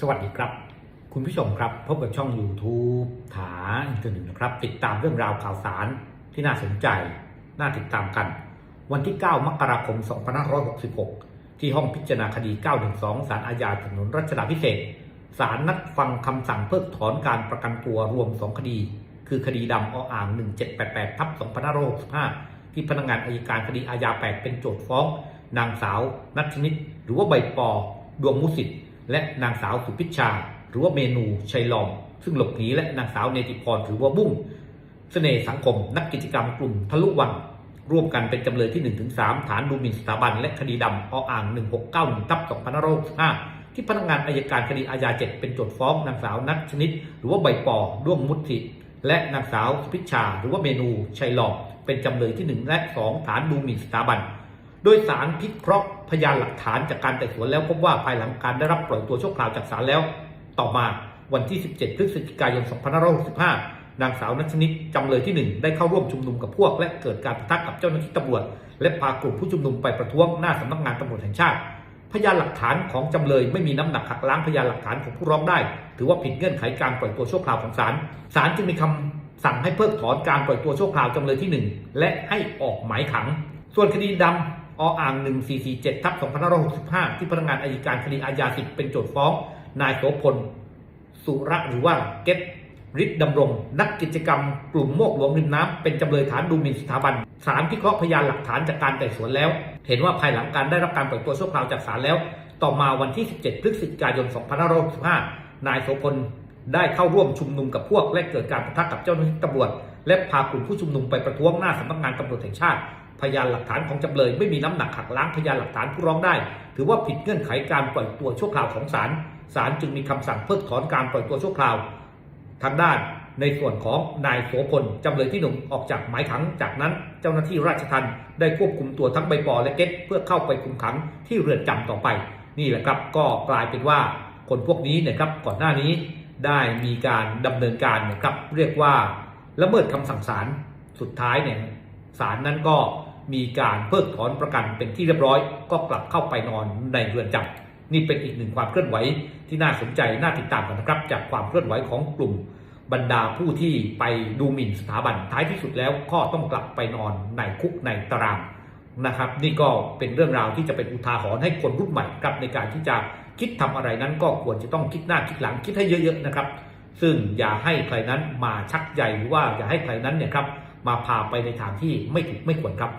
สวัสดีครับ คุณผู้ชมครับ พบกับช่อง YouTube ถาอินเทอร์เน็ตนะครับ ติดตามเรื่องราวข่าวสารที่น่าสนใจ น่าติดตามกัน วันที่ 9 มกราคม 2566 ที่ห้องพิจารณาคดี 912 ศาลอาญาถนนรัชดาพิเศษศาลนัดฟังคำสั่งเพิกถอนการประกันตัวรวม 2 คดี คือคดีดำออ่าง 1788ทับ2565 ที่พนักงานอายการคดีอาญา 8 เป็นโจทย์ฟ้อง นางสาวนัทชนิด หรือว่าใบปอ ดวงมุสิต และนางสาวสุพิชชา หรือว่าเมนูชัยลอม ซึ่งหลบหนีและนางสาวเนติพรหรือว่าบุ้งเสน่ห์สังคม นักกิจกรรมกลุ่มทะลุวังร่วมกันเป็นจำเลยที่ 1-3 ฐานดูหมิ่นสถาบัน และคดีดำออ่าง 1691ทับ2565ที่พนักงานอายการคดีอาญา7เป็นโจทย์ฟ้องนางสาวนัทชนิด หรือว่าใบปอด้วงมุติและนางสาวสุพิชชา หรือว่าเมนูชัยลอมเป็นจำเลยที่ 1 และ 2 ฐานดูหมิ่นสถาบัน โดยสารพิเคราะห์ พยานหลักฐานจากการไต่สวนแล้วพบว่าภายหลังการได้รับปล่อยตัวชั่วคราวจากศาลแล้ว ต่อมาวันที่ 17 พฤศจิกายน 2565 นางสาวนัชนิดจำเลยที่ 1 ได้เข้าร่วมชุมนุมกับพวก และเกิดการปะทะกับเจ้าหน้าที่ตำรวจ และพากลุ่มผู้ชุมนุมไปประท้วงหน้าสำนักงานตำรวจแห่งชาติพยานหลักฐานของจำเลยไม่มีน้ำหนักหักล้างพยานหลักฐานของผู้ร้องได้ ถือว่าผิดเงื่อนไขการปล่อยตัวชั่วคราวของศาลศาลจึงมีคำสั่งให้เพิกถอนการปล่อยตัวชั่วคราวจำเลยที่ 1 และให้ออกหมายขัง ส่วนคดีดำ ออ่าง 1447ทับ2565 ที่พนักงานอายการคดีอาญา10เป็นโจทย์ฟ้อง นายโสพล สุระหรือว่าเก็ตฤทธิ์ดำรง นักกิจกรรมกลุ่มโมกหลวงริมน้ำเป็นจำเลยฐานดูหมิ่นสถาบันศาลพิเคราะห์พยานหลักฐานจากการไต่สวนแล้ว เห็นว่าภายหลังการได้รับการปล่อยตัวชั่วคราวจากศาลแล้ว ต่อมาวันที่ 17 พฤศจิกายน 2565 นายโสพลได้เข้าร่วมชุมนุมกับพวกและเกิดการปะทะกับเจ้าหน้าที่ตำรวจ และพากลุ่มผู้ชุมนุมไปประท้วงหน้าสำนักงานตำรวจแห่งชาติ พยานหลักฐานของจำเลย ไม่มีน้ำหนักหักล้างพยานหลักฐานผู้ร้องได้ ถือว่าผิดเงื่อนไขการปล่อยตัวชั่วคราวของศาลศาลจึงมีคำสั่งเพิกถอนการปล่อยตัวชั่วคราว ทางด้านในส่วนของนายโสพลจำเลยที่หนึ่งออกจากหมายขัง จากนั้นเจ้าหน้าที่ราชทัณฑ์ได้ควบคุมตัวทั้งใบปอและเก็ตเพื่อเข้าไปคุมขังที่เรือนจำต่อไป นี่แหละครับก็กลายเป็นว่าคนพวกนี้เนะครับก่อนหน้านี้ได้มีการดำเนินการนะครับเรียกว่าละเมิดคำสั่งศาลสุดท้ายเนี่ยศาลนั้นก็ มีการเพิกถอนประกันเป็นที่เรียบร้อย ก็กลับเข้าไปนอนในเรือนจำนี่เป็นอีกหนึ่งความเคลื่อนไหวที่น่าสนใจน่าติดตามกันนะครับ จากความเคลื่อนไหวของกลุ่มบรรดาผู้ที่ไปดูหมิ่นสถาบันท้ายที่สุดแล้วก็ต้องกลับไปนอนในคุกในตารางนะครับ นี่ก็เป็นเรื่องราวที่จะเป็นอุทาหรณ์ให้คนรุ่นใหม่ครับในการที่จะคิดทำอะไรนั้นก็ควรจะต้องคิดหน้าคิดหลังคิดให้เยอะๆนะครับ ซึ่งอย่าให้ใครนั้นมาชักใยหรือว่าอย่าให้ใครนั้นเนี่ยครับมาพาไปในทางที่ไม่ถูกไม่ควรครับ